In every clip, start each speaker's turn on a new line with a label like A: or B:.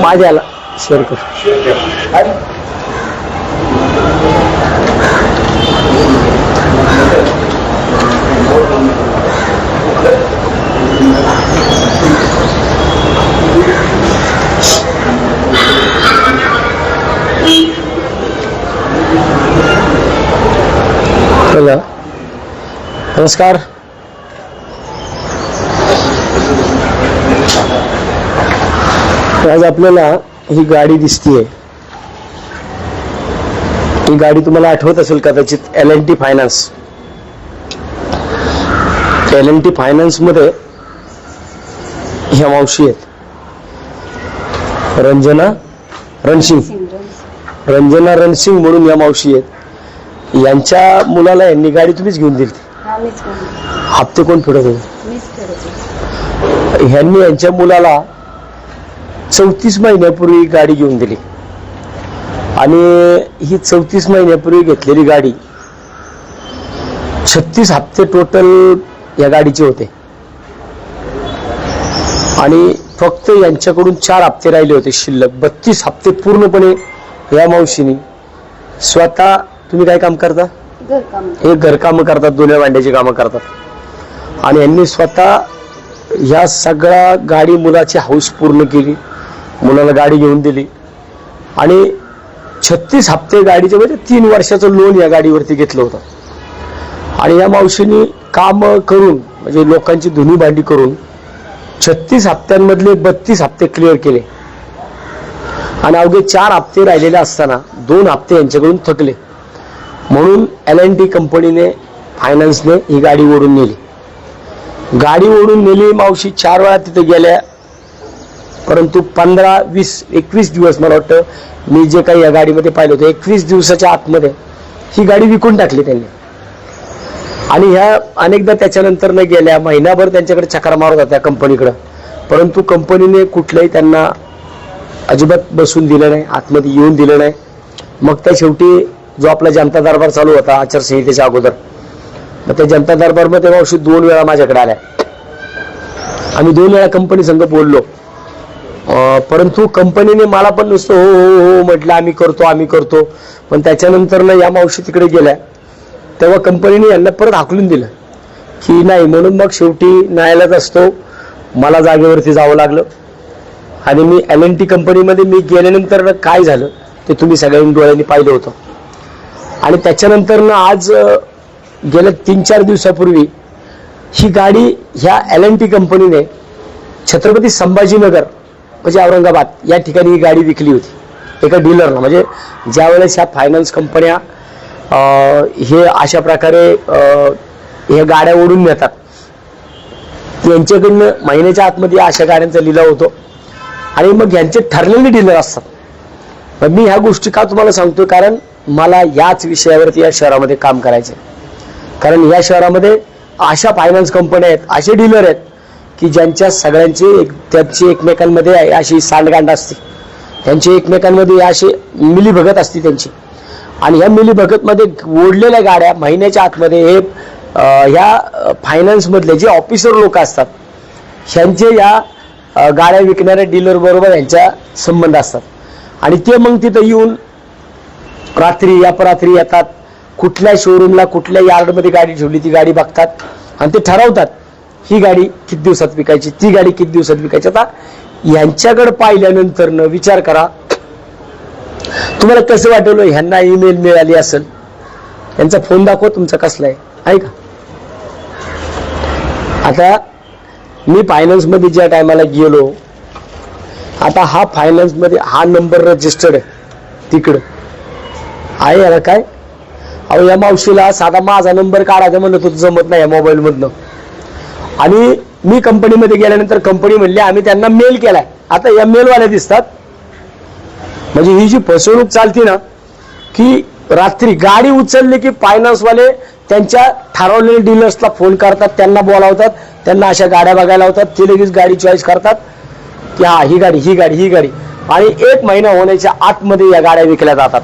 A: माझ्याला share कर hello नमस्कार आज आपल्याला ही गाडी दिसतीये. ही गाडी तुम्हाला आठवत असेल कदाचित L N T finance L N T फायनान्समध्ये ह्या मावशी आहेत. रंजना रणसिंग रंजना रणसिंग म्हणून या मावशी आहेत. यांच्या मुलाला यांनी गाडी तुम्हीच घेऊन दिली. हप्ते कोण
B: करत होते.
A: ह्यांनी यांच्या मुलाला चौतीस महिन्यापूर्वी गाडी घेऊन दिली. आणि ही चौतीस महिन्यापूर्वी घेतलेली गाडी छत्तीस हप्ते टोटल या गाडीचे होते. आणि फक्त यांच्याकडून चार हप्ते राहिले होते शिल्लक. बत्तीस हप्ते पूर्णपणे या मावशीनी. स्वतः तुम्ही काय काम करता? हे घरकामं करतात दोन्ही भांड्याची कामं करतात. आणि यांनी स्वतः ह्या सगळ्या गाडी मुलाची हाऊस पूर्ण केली. मुलाला गाडी घेऊन दिली. आणि छत्तीस हप्ते गाडीचे म्हणजे तीन वर्षाचं लोन या गाडीवरती घेतलं होतं. आणि या मावशीने काम करून म्हणजे लोकांची धुनी भांडी करून छत्तीस हप्त्यांमधले बत्तीस हप्ते क्लिअर केले. आणि अवघे चार हप्ते राहिलेले असताना दोन हप्ते यांच्याकडून थकले. म्हणून एल एन टी कंपनीने फायनान्सने ही गाडी ओढून नेली. गाडी ओढून नेली मावशी चार वेळा तिथे गेल्या. परंतु पंधरा वीस एकवीस दिवस मला वाटतं मी जे काही या गाडीमध्ये पाहिलं होतं एकवीस दिवसाच्या आतमध्ये ही गाडी विकून टाकली त्यांनी. आणि ह्या अनेकदा त्याच्यानंतर न गेल्या महिनाभर त्यांच्याकडे चक्र मारत होत्या कंपनीकडं. परंतु कंपनीने कुठलंही त्यांना अजिबात बसून दिलं नाही आतमध्ये येऊन दिलं नाही. मग त्या शेवटी जो आपला जनता दरबार चालू होता आचारसंहितेच्या अगोदर मग त्या जनता दरबारमध्ये मावशी दोन वेळा माझ्याकडे आल्या. आम्ही दोन वेळा कंपनी संघ बोललो. परंतु कंपनीने मला पण नुसतं हो, हो हो हो म्हटलं आम्ही करतो आम्ही करतो. पण त्याच्यानंतर ना या मावशी तिकडे गेल्या. तेव्हा कंपनीने यांना परत हाकलून दिलं. की नाही म्हणून मग शेवटी न्यायालयात असतो. मला जागेवरती जावं लागलं. आणि मी एल एन टी कंपनीमध्ये मी गेल्यानंतर काय झालं ते तुम्ही सगळ्यांनी डोळ्यांनी पाहिलं होतं. आणि त्याच्यानंतर ना आज गेल्या तीन चार दिवसापूर्वी ही गाडी ह्या एल एन टी कंपनीने छत्रपती संभाजीनगर म्हणजे औरंगाबाद या ठिकाणी ही गाडी विकली होती एका डीलरनं म्हणजे ज्यावेळेस ह्या फायनान्स कंपन्या हे अशा प्रकारे ह्या हे गाड्या ओढून नेतात यांच्याकडनं महिन्याच्या आतमध्ये अशा गाड्यांचा लिलाव होतो. आणि मग यांचे ठरलेले डीलर असतात. मग मी ह्या गोष्टी का तुम्हाला सांगतोय? कारण मला याच विषयावरती या शहरामध्ये काम करायचं आहे. कारण या शहरामध्ये अशा फायनान्स कंपन्या आहेत असे डीलर आहेत की ज्यांच्या सगळ्यांची एक त्यांची एकमेकांमध्ये अशी सांडगांड असते. त्यांची एकमेकांमध्ये अशी मिलीभगत असते त्यांची. आणि ह्या मिलीभगतमध्ये ओढलेल्या गाड्या महिन्याच्या आतमध्ये हे ह्या फायनान्समधले जे ऑफिसर लोक असतात ह्यांचे या गाड्या विकणाऱ्या डीलरबरोबर यांच्या संबंध असतात. आणि ते मग तिथं येऊन रात्री अपरात्री येतात. कुठल्या शोरूमला कुठल्या यार्डमध्ये गाडी ठेवली ती गाडी बघतात. आणि ते ठरवतात. ही गाडी किती दिवसात विकायची? ती गाडी किती दिवसात विकायची? आता यांच्याकडे पाहिल्यानंतर न विचार करा. तुम्हाला कसं वाटवलं? ह्यांना ईमेल मिळाली असेल. त्यांचा फोन दाखवा तुमचा कसला आहे. ऐका आता मी फायनान्समध्ये ज्या टायमाला गेलो आता हा फायनान्समध्ये हा नंबर रजिस्टर्ड आहे. तिकडं. आहे याला काय? अहो या मावशीला साधा माझा नंबर काढायचा म्हणलं तो जमत नाही या मोबाईलमधनं आणि मी कंपनीमध्ये गेल्यानंतर कंपनी म्हणली आम्ही त्यांना मेल केलाय. आता या मेलवाल्या दिसतात. म्हणजे ही जी फसवणूक चालते ना की रात्री गाडी उचलली की फायनान्सवाले त्यांच्या ठरवलेल्या डीलर्सला फोन करतात त्यांना बोलावतात त्यांना अशा गाड्या बघायला लावतात ते लगेच गाडी चॉईस करतात की हा ही गाडी ही गाडी ही गाडी. आणि एक महिना होण्याच्या आतमध्ये या गाड्या विकल्या जातात.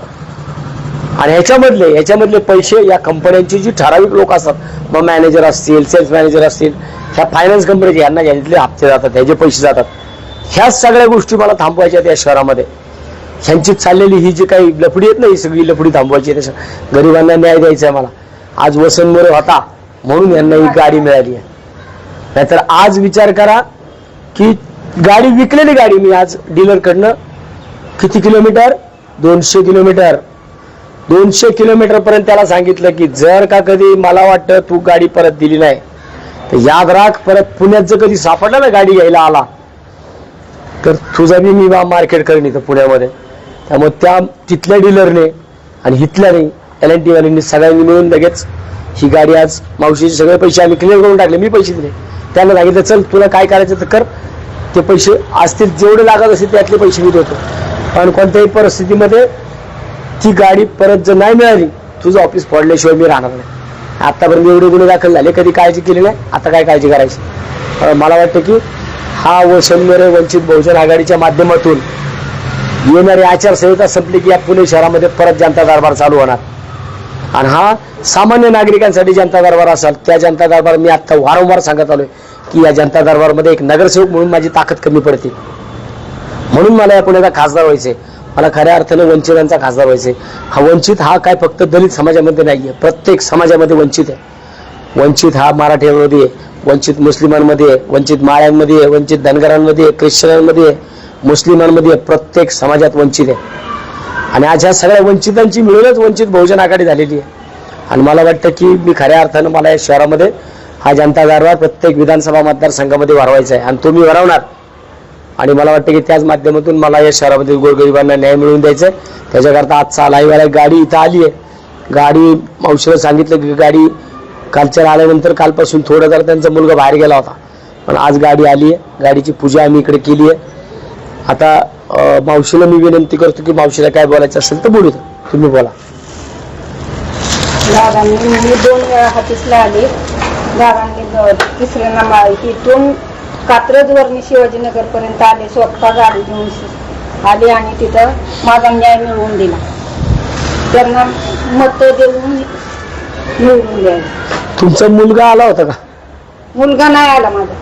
A: आणि ह्याच्यामधले ह्याच्यामधले पैसे या कंपन्यांची जी ठराविक लोक असतात मग मॅनेजर असतील सेल्स मॅनेजर असतील ह्या फायनान्स कंपनीचे यांना यांच्यातले हप्ते जातात ह्याचे पैसे जातात. ह्याच सगळ्या गोष्टी मला थांबवायच्या आहेत या शहरामध्ये. ह्यांची चाललेली ही जी काही लफडी आहेत ना ही सगळी लफडी थांबवायची आहे गरिबांना न्याय द्यायचा आहे मला. आज वसंत मोरे होता म्हणून यांना ही गाडी मिळाली आहे. नाहीतर आज विचार करा की गाडी विकलेली गाडी मी आज डीलरकडनं किती किलोमीटर? दोनशे किलोमीटर. दोनशे किलोमीटर पर्यंत त्याला सांगितलं की जर का कधी मला वाटतं तू गाडी परत दिली नाही तर याद राख परत पुण्यात जर कधी सापडला ना गाडी घ्यायला आला तर तुझा बी मी मार्केट करेन इथं पुण्यामध्ये. त्यामुळे त्या तिथल्या डीलरने आणि हिथल्याने एल एन टीवाल्यांनी सगळ्यांनी मिळून लगेच ही गाडी आज मावशीचे सगळे पैसे आम्ही क्लिअर करून टाकले मी पैसे दिले. त्यांना सांगितलं चल तुला काय करायचं तर कर ते पैसे असतील जेवढे लागत असतील त्यातले पैसे मी देतो. पण कोणत्याही परिस्थितीमध्ये ती गाडी परत जर नाही मिळाली तुझं ऑफिस पडल्याशिवाय मी राहणार नाही. आतापर्यंत एवढे गुन्हे दाखल झाले कधी काळजी केली नाही आता काय काळजी करायची? मला वाटतं की हा वसंतमेरे वंचित बहुजन आघाडीच्या माध्यमातून येणारी आचारसंहिता संपली की या पुणे शहरामध्ये परत जनता दरबार चालू होणार. आणि हा सामान्य नागरिकांसाठी जनता दरबार असाल त्या जनता दरबार मी आता वारंवार सांगत आलोय की या जनता दरबारमध्ये एक नगरसेवक म्हणून माझी ताकद कमी पडते. म्हणून मला या पुण्याचा खासदार व्हायचे मला खऱ्या अर्थानं वंचितांचा खासदार व्हायचे हा वंचित हा काय फक्त दलित समाजामध्ये नाही आहे प्रत्येक समाजामध्ये वंचित आहे. वंचित हा मराठ्यांमध्ये आहे. वंचित मुस्लिमांमध्ये आहे. वंचित माळ्यांमध्ये आहे. वंचित धनगरांमध्ये आहे. ख्रिश्चनांमध्ये आहे. मुस्लिमांमध्ये आहे. प्रत्येक समाजात वंचित आहे. आणि आज ह्या सगळ्या वंचितांची मिळूनच वंचित बहुजन आघाडी झालेली आहे. आणि मला वाटतं की मी खऱ्या अर्थानं मला या शहरामध्ये हा जनता गारवा प्रत्येक विधानसभा मतदारसंघामध्ये वाढवायचा आहे. आणि तो मी वाढवणार. आणि मला वाटतं की त्याच माध्यमातून मला या शहरामध्ये गोरगरिबांना न्याय मिळवून द्यायचा आहे त्याच्याकरता आजचा लाईव्ह गाडी इथं आली आहे. गाडी मावशीला सांगितलं की गाडी कालच्या आल्यानंतर कालपासून थोडं जर त्यांचा मुलगा बाहेर गेला होता. पण आज गाडी आली आहे. गाडीची पूजा आम्ही इकडे केली आहे. आता मावशीला मी विनंती करतो की मावशीला काय बोलायचं असेल तर बोलू तुम्ही बोला.
B: दादांनी मी दोन वेळा हातीसला आली. दादांनी द- तिसऱ्यांदा मा- तिथून कात्रजवरनी शिवाजीनगर पर्यंत आले स्वतः गाडी घेऊन आले आणि तिथं माझा न्याय मिळवून दिला. त्यांना मत देऊन मिळवून द्यायला.
A: तुमचा मुलगा आला होता का?
B: मुलगा नाही आला माझा.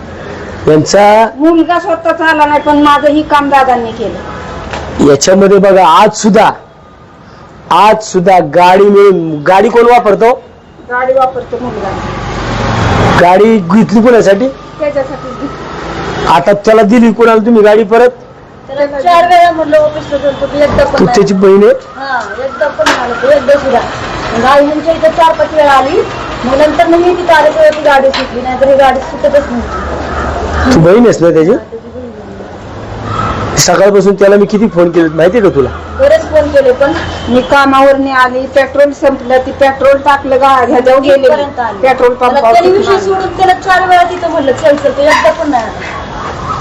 A: यांचा
B: मुलगा स्वतःच आला नाही पण माझं ही काम दादांनी केलं.
A: याच्यामध्ये बघा आज सुद्धा आज सुद्धा गाडी मिळून गाडी कोण वापरतो?
B: गाडी वापरतो मुलगा.
A: गाडी घेतली कोणासाठी?
B: त्याच्यासाठी.
A: आता त्याला दिली कोणाला? तुम्ही गाडी परत?
B: त्याला चार वेळा म्हणलं ऑफिसला गेलो की एकदा पण
A: तू
B: नाही.
A: त्याची बहीण आहे?
B: हा एकदा पण नाही आलं, एकदा सुद्धा. मग आई म्हणजे इथं चार पाच वेळा आली. मग नंतर मग मी तिथं आले तेव्हा ती गाडी सुटली. नाही तर ही गाडी सुटतच नव्हती.
A: तू बहीण आहेस ना त्याची? सकाळपासून त्याला मी किती फोन केले माहितीये का तुला?
B: बरेच फोन केले पण मी कामावर नाही आली. पेट्रोल संपलं. ती पेट्रोल टाकलं गा ह्याच्यावर गेले पेट्रोल पंपावर
C: विषय सोडून त्याला चार वेळा तिथं म्हणलं चल चल तो एकदा पण नाही आला.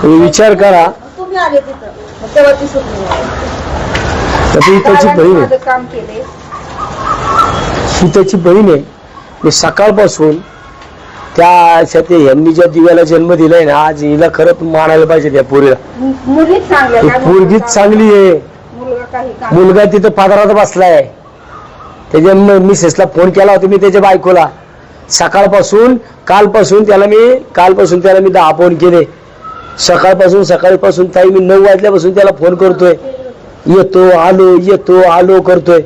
A: तुम्ही विचार करा.
C: तुम्ही आले तिथं. मग तेव्हा ती सुटली
A: तर ती त्याची बहीण आहे.
B: माझं काम केले.
A: ही त्याची बहीण आहे. मी सकाळपासून त्या यांनी ज्या दिव्याला जन्म दिलाय ना आज हिला खरंच मानायला पाहिजे त्या पोरीला.
B: मुलीच
A: ही पोरगीच चांगली आहे.
B: मुलगा काही काम
A: मुलगा तिथं पादरात बसलाय. त्याच्या म- मिसेसला फोन केला होता मी त्याच्या बायकोला. सकाळपासून कालपासून त्याला मी कालपासून त्याला मी दहा फोन केले. सकाळपासून सकाळपासून ताई मी नऊ वाजल्यापासून त्याला फोन करतोय. येतो आलो येतो आलो करतोय.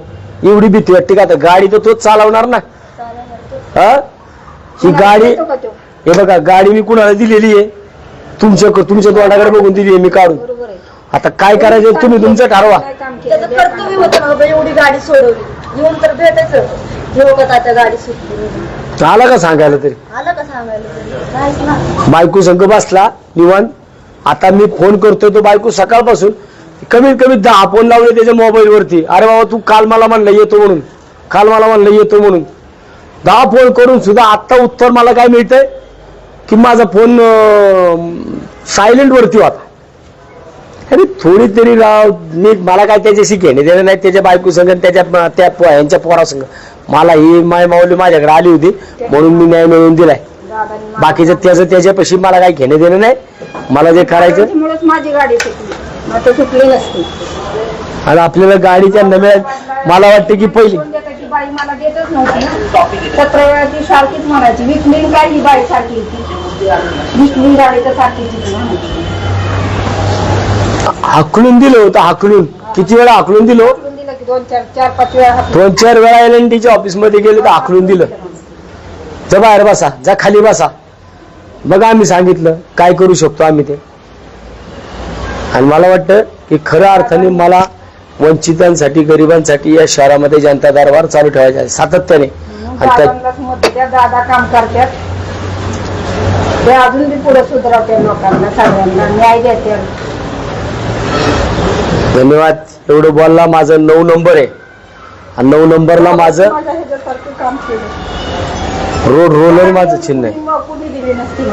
A: एवढी भीती वाटते का आता? गाडी तर तोच चालवणार ना. हा? ही गाडी? हे बघा गाडी मी कुणाला दिलेली आहे? तुमच्या तुमच्या तोंडाकडे बघून दिली आहे मी काढून.
B: बरोबर आहे.
A: आता काय करायचं तुम्ही तुमचं ठरवा?
C: त्याचं कर्तव्य होतं ना बाबा एवढी गाडी सोडवली. येऊन तर भेटायचं. घेऊ का तात्या गाडी सुटली?
A: आला का सांगायला तरी?
C: आलं का सांगायला तरी? नाहीच ना.
A: बायको संघ बसला निवांत. आता मी फोन करतोय तो बायको सकाळपासून. कमीत कमी दहा फोन लावले त्याच्या मोबाईल वरती अरे बाबा तू काल मला म्हणलं येतो म्हणून. काल मला म्हणलं येतो म्हणून. दहा फोन करून सुद्धा आत्ता उत्तर मला काय मिळतंय? की माझा फोन सायलेंट वरती होता. अरे थोडी तरी राव मी मला काय त्याच्याशी घेणे देणं नाही त्याच्या बायको संघ त्याच्या त्या यांच्या पोरासंघ मला ही माय माऊली माझ्याकडे आली होती म्हणून मी न्याय मिळवून दिलाय. बाकीचं त्याचं त्याच्यापाशी मला काही घेणं देणं नाही. मला जे करायचं
B: त्याच्यामुळेच माझी गाडी सुटली आता सुटली नसती
A: आणि आपल्याला गाडी त्यांना मिळाली मला वाटतं की पहिली
B: कोण देतं की बाई मला देतच नव्हती सतरा वेळा ती सारखीच म्हणायची विकलीन काय ही बाई सारखी होती? विकलीन गाडी तर सारखीच होती म्हणायची
A: हाकलून दिलं होतं हाकलून. किती वेळा हाकलून दिलो?
B: हाकलून दिलं की दोन चार चार पाच वेळा हाकलून
A: दोन चार वेळा एल एन टीच्या ऑफिसमध्ये गेले तर हाकलून दिलं. जा बाहेर बसा जा खाली बसा. मग आम्ही सांगितलं काय करू शकतो आम्ही ते. आणि मला वाटतं की खऱ्या अर्थाने मला वंचितांसाठी गरिबांसाठी या शहरामध्ये जनता दरबार चालू ठेवायचा आहे सातत्याने. आणि त्या
B: दादा काम करतात. ते अजून पुढे सुधारवते लोकांना सगळ्यांना. न्याय देते
A: धन्यवाद. एवढं बोलला माझं नऊ नंबर आहे. आणि नऊ नंबरला माझं
B: काम केलं.
A: रोड रोलर माझं चिन्ह आहे.
B: दिली नसती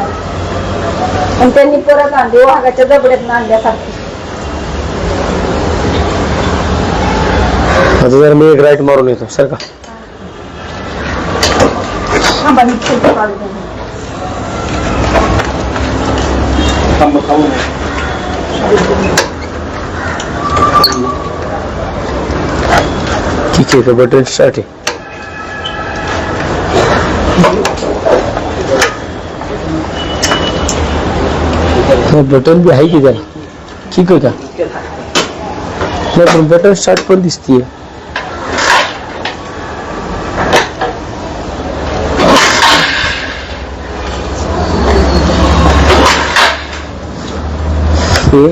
B: त्यांनी परत आणली वाघाच्या दबड्यात आणल्यासारखी.
A: आता जर मी एक राईट मारून येतो सर का?
B: थांबा मी फोटो काढतो
A: ठीक आहे बटन स्टार्ट आहे. बटन बी आहे की त्याला ठीक आहे का नाही बटन स्टार्ट पण दिसतीये हे।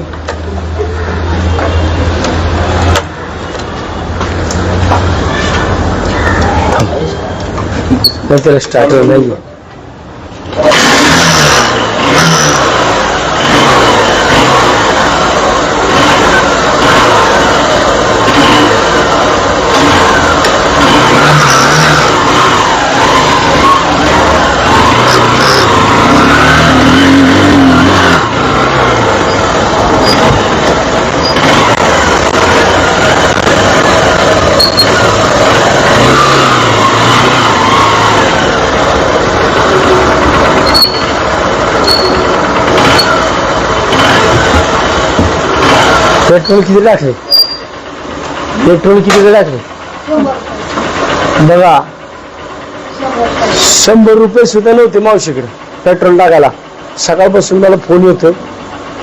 A: त्याला स्टार्टर नाही पेट्रोल किती टाकले पेट्रोल किती टाकले बघा. शंभर रुपये सुद्धा नव्हते मावशीकडे पेट्रोल टाकायला. सकाळपासून मला फोन येतो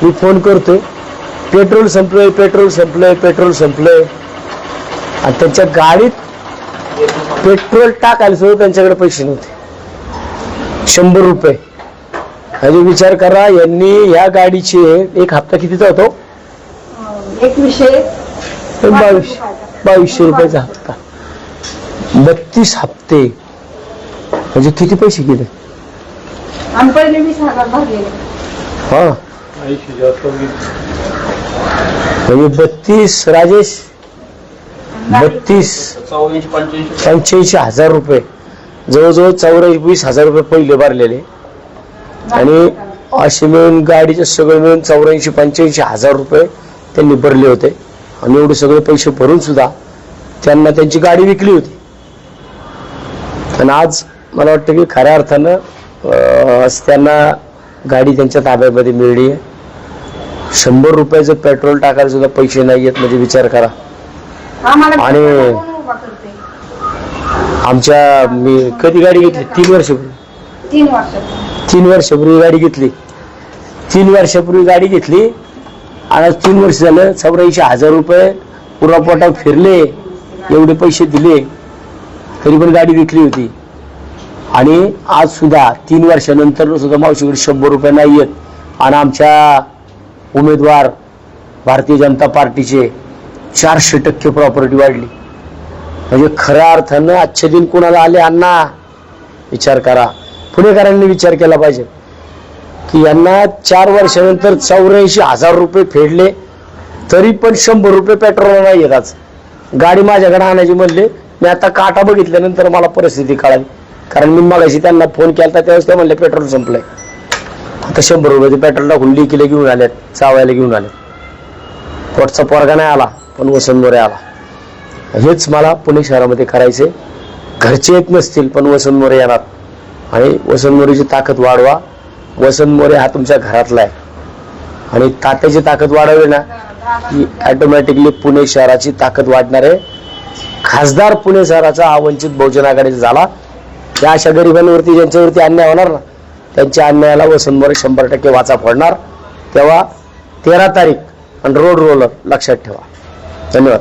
A: मी फोन करतोय. पेट्रोल संपलंय पेट्रोल संपलंय पेट्रोल संपलंय. आणि त्यांच्या गाडीत पेट्रोल टाकायला सुद्धा त्यांच्याकडे पैसे नव्हते. शंभर रुपये. आणि विचार करा यांनी या गाडीचे एक हप्ता कितीचा होतो? बावीस बावीसशे रुपयाचा हप्ता बत्तीस हप्ते. म्हणजे किती पैसे गेले?
B: पहिले वीस
A: हा. म्हणजे बत्तीस राजेश बत्तीस पंच्याऐंशी. हजार रुपये. जवळजवळ चौऱ्यावीस हजार रुपये पहिले भरलेले. आणि असे मिळून गाडीचे सगळे मिळून चौऱ्याऐंशी पंच्याऐंशी हजार रुपये. त्यांनी भरले होते. आणि एवढे सगळे पैसे भरून सुद्धा त्यांना त्यांची गाडी विकली होती. आणि आज मला वाटतं की खऱ्या अर्थानं त्यांना गाडी त्यांच्या ताब्यामध्ये मिळली आहे. शंभर रुपयाचं पेट्रोल टाकायला सुद्धा पैसे नाही आहेत म्हणजे विचार करा. आणि- आमच्या मी कधी गाडी घेतली? तीन वर्षापूर्वी.
B: तीन
A: वर्षापूर्वी गाडी घेतली. तीन वर्षापूर्वी गाडी घेतली. आणि आज तीन वर्ष झालं चौऱ्याऐंशी हजार रुपये पुरापोटात फिरले एवढे पैसे दिले तरी पण गाडी विकली होती. आणि आज सुद्धा तीन वर्षानंतर सुद्धा मावशीकडे शंभर रुपये नाही आहेत आणि आमच्या उमेदवार भारतीय जनता पार्टीचे चारशे टक्के प्रॉपर्टी वाढली. म्हणजे खऱ्या अर्थानं आजचे दिन कोणाला आले अण्णा? विचार करा. पुणेकरांनी विचार केला पाहिजे. की यांना चार वर्षानंतर चौऱ्याऐंशी हजार रुपये फेडले तरी पण शंभर रुपये पेट्रोल नाही येतात गाडी माझ्याकडे आणायची म्हणले मी आता काटा बघितल्यानंतर मला परिस्थिती कळाली. कारण मी मगाशी त्यांना फोन केला त्यावेळेस ते म्हणले पेट्रोल संपलंय. आता शंभर रुपये पेट्रोल टाकून लिकीला घेऊन आल्यात चावायला घेऊन आले पोटचा पोरगा नाही आला पण वसंतमोरे आला. हेच मला पुणे शहरामध्ये करायचे घरचे येत नसतील पण वसंतमोरे येणार. आणि वसंत मोरेची ताकद वाढवा. वसंत मोरे हा तुमच्या घरातला आहे. आणि तात्याची ताकद वाढवली ना की ऑटोमॅटिकली पुणे शहराची ताकद वाढणार आहे. खासदार पुणे शहराचा हा वंचित बहुजन आघाडीचा झाला. त्या अशा गरिबांवरती ज्यांच्यावरती अन्याय होणार ना त्यांच्या अन्यायाला वसंत मोरे शंभर टक्के वाचा फोडणार. तेव्हा तेरा तारीख आणि रोड रोलर लक्षात ठेवा. धन्यवाद.